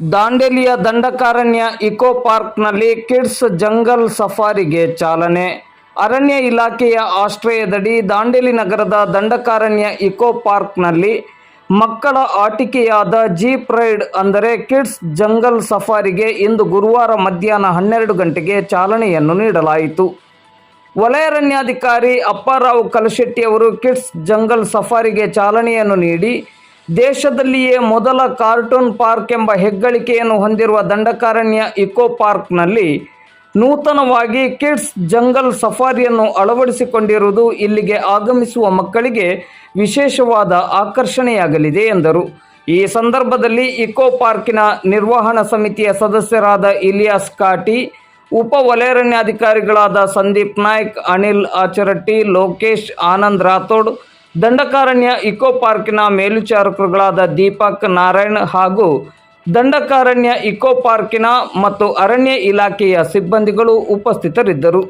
ದಾಂಡೇಲಿಯ Dandakaranya eco ಪಾರ್ಕ್ನಲ್ಲಿ kids jungle ಸಫಾರಿಗೆ ಚಾಲನೆ. ಅರಣ್ಯ ಇಲಾಖೆಯ ಆಶ್ರಯದಡಿ ದಾಂಡೇಲಿ ನಗರದ ದಂಡಕಾರಣ್ಯ ಇಕೋ ಪಾರ್ಕ್ನಲ್ಲಿ ಮಕ್ಕಳ ಆಟಿಕೆಯಾದ ಜೀಪ್ ರೈಡ್ ಅಂದರೆ ಕಿಡ್ಸ್ ಜಂಗಲ್ ಸಫಾರಿಗೆ ಇಂದು ಗುರುವಾರ ಮಧ್ಯಾಹ್ನ ಹನ್ನೆರಡು ಗಂಟೆಗೆ ಚಾಲನೆಯನ್ನು ನೀಡಲಾಯಿತು. ವಲಯಾರಣ್ಯಾಧಿಕಾರಿ ಅಪ್ಪಾರಾವ್ ಕಲಶೆಟ್ಟಿ ಅವರು ಕಿಡ್ಸ್ ಜಂಗಲ್ ಸಫಾರಿಗೆ ಚಾಲನೆಯನ್ನು ನೀಡಿ ದೇಶದಲ್ಲಿಯೇ ಮೊದಲ ಕಾರ್ಟೂನ್ ಪಾರ್ಕ್ ಎಂಬ ಹೆಗ್ಗಳಿಕೆಯನ್ನು ಹೊಂದಿರುವ ದಂಡಕಾರಣ್ಯ ಇಕೋ ಪಾರ್ಕ್ನಲ್ಲಿ ನೂತನವಾಗಿ ಕಿಡ್ಸ್ ಜಂಗಲ್ ಸಫಾರಿಯನ್ನು ಅಳವಡಿಸಿಕೊಂಡಿರುವುದು ಇಲ್ಲಿಗೆ ಆಗಮಿಸುವ ಮಕ್ಕಳಿಗೆ ವಿಶೇಷವಾದ ಆಕರ್ಷಣೆಯಾಗಲಿದೆ ಎಂದರು. ಈ ಸಂದರ್ಭದಲ್ಲಿ ಇಕೋ ಪಾರ್ಕಿನ ನಿರ್ವಹಣಾ ಸಮಿತಿಯ ಸದಸ್ಯರಾದ ಇಲಿಯಾಸ್ ಕಾಟಿ, ಉಪ ವಲಯರಣ್ಯಾಧಿಕಾರಿಗಳಾದ ಸಂದೀಪ್ ನಾಯ್ಕ್, ಅನಿಲ್ ಆಚರಟ್ಟಿ, ಲೋಕೇಶ್, ಆನಂದ್ ರಾಥೋಡ್ ದಂಡಕಾರಣ್ಯ ಇಕೋ ಪಾರ್ಕಿನ ಮೇಲ್ವಿಚಾರಕರುಗಳಾದ ದೀಪಕ್ ನಾರಾಯಣ್ ಹಾಗೂ ದಂಡಕಾರಣ್ಯ ಇಕೋ ಪಾರ್ಕಿನ ಮತ್ತು ಅರಣ್ಯ ಇಲಾಖೆಯ ಸಿಬ್ಬಂದಿಗಳು ಉಪಸ್ಥಿತರಿದ್ದರು.